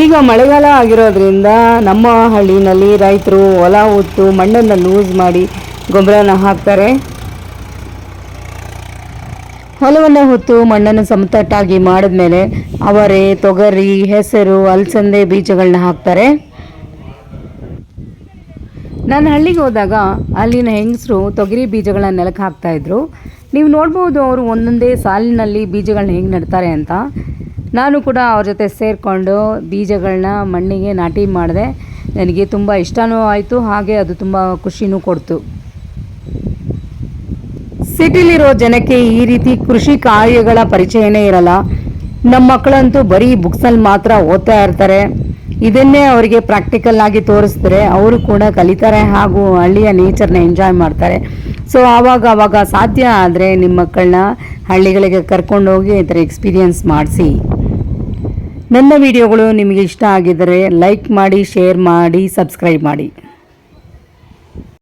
ಈಗ ಮಳೆಗಾಲ ಆಗಿರೋದ್ರಿಂದ ನಮ್ಮ ಹಳ್ಳಿನಲ್ಲಿ ರೈತರು ಹೊಲ ಉತ್ತು ಮಣ್ಣನ್ನು ಲೂಸ್ ಮಾಡಿ ಗೊಬ್ಬರನ ಹಾಕ್ತಾರೆ. ಹೊಲವನ್ನು ಹೊತ್ತು ಮಣ್ಣನ್ನು ಸಮತಟ್ಟಾಗಿ ಮಾಡಿದ್ಮೇಲೆ ಅವರೆ ತೊಗರಿ, ಹೆಸರು, ಅಲಸಂದೆ ಬೀಜಗಳನ್ನ ಹಾಕ್ತಾರೆ. ನಾನು ಹಳ್ಳಿಗೆ ಹೋದಾಗ ಅಲ್ಲಿನ ಹೆಂಗಸರು ತೊಗರಿ ಬೀಜಗಳನ್ನ ನೆಲಕ್ಕೆ ಹಾಕ್ತಾಯಿದ್ರು ನೀವು ನೋಡ್ಬೋದು ಅವರು ಒಂದೊಂದೇ ಸಾಲಿನಲ್ಲಿ ಬೀಜಗಳನ್ನ ಹೆಂಗೆ ನೆಡ್ತಾರೆ ಅಂತ. ನಾನು ಕೂಡ ಅವ್ರ ಜೊತೆ ಸೇರಿಕೊಂಡು ಬೀಜಗಳನ್ನ ಮಣ್ಣಿಗೆ ನಾಟಿ ಮಾಡಿದೆ. ನನಗೆ ತುಂಬ ಇಷ್ಟನೂ ಆಯಿತು, ಹಾಗೆ ಅದು ತುಂಬ ಖುಷಿನೂ ಕೊಡ್ತು. ಸಿಟಿಲಿರೋ ಜನಕ್ಕೆ ಈ ರೀತಿ ಕೃಷಿ ಕಾರ್ಯಗಳ ಪರಿಚಯನೇ ಇರಲ್ಲ. ನಮ್ಮ ಮಕ್ಕಳಂತೂ ಬರೀ ಬುಕ್ಸಲ್ಲಿ ಮಾತ್ರ ಓದ್ತಾ ಇರ್ತಾರೆ. ಇದನ್ನೇ ಅವರಿಗೆ ಪ್ರಾಕ್ಟಿಕಲ್ ಆಗಿ ತೋರಿಸಿದ್ರೆ ಅವರು ಕೂಡ ಕಲಿತಾರೆ ಹಾಗೂ ಹಳ್ಳಿಯ ನೇಚರ್ನ ಎಂಜಾಯ್ ಮಾಡ್ತಾರೆ. ಸೊ ಆವಾಗ ಆವಾಗ ಸಾಧ್ಯ ಆದರೆ ನಿಮ್ಮ ಮಕ್ಕಳನ್ನ ಹಳ್ಳಿಗಳಿಗೆ ಕರ್ಕೊಂಡೋಗಿ ಈ ಥರ ಎಕ್ಸ್ಪೀರಿಯನ್ಸ್ ಮಾಡಿಸಿ. ನನ್ನ ವಿಡಿಯೋಗಳು ನಿಮಗೆ ಇಷ್ಟ ಆಗಿದ್ದರೆ ಲೈಕ್ ಮಾಡಿ ಶೇರ್ ಮಾಡಿ ಸಬ್ಸ್ಕ್ರೈಬ್ ಮಾಡಿ.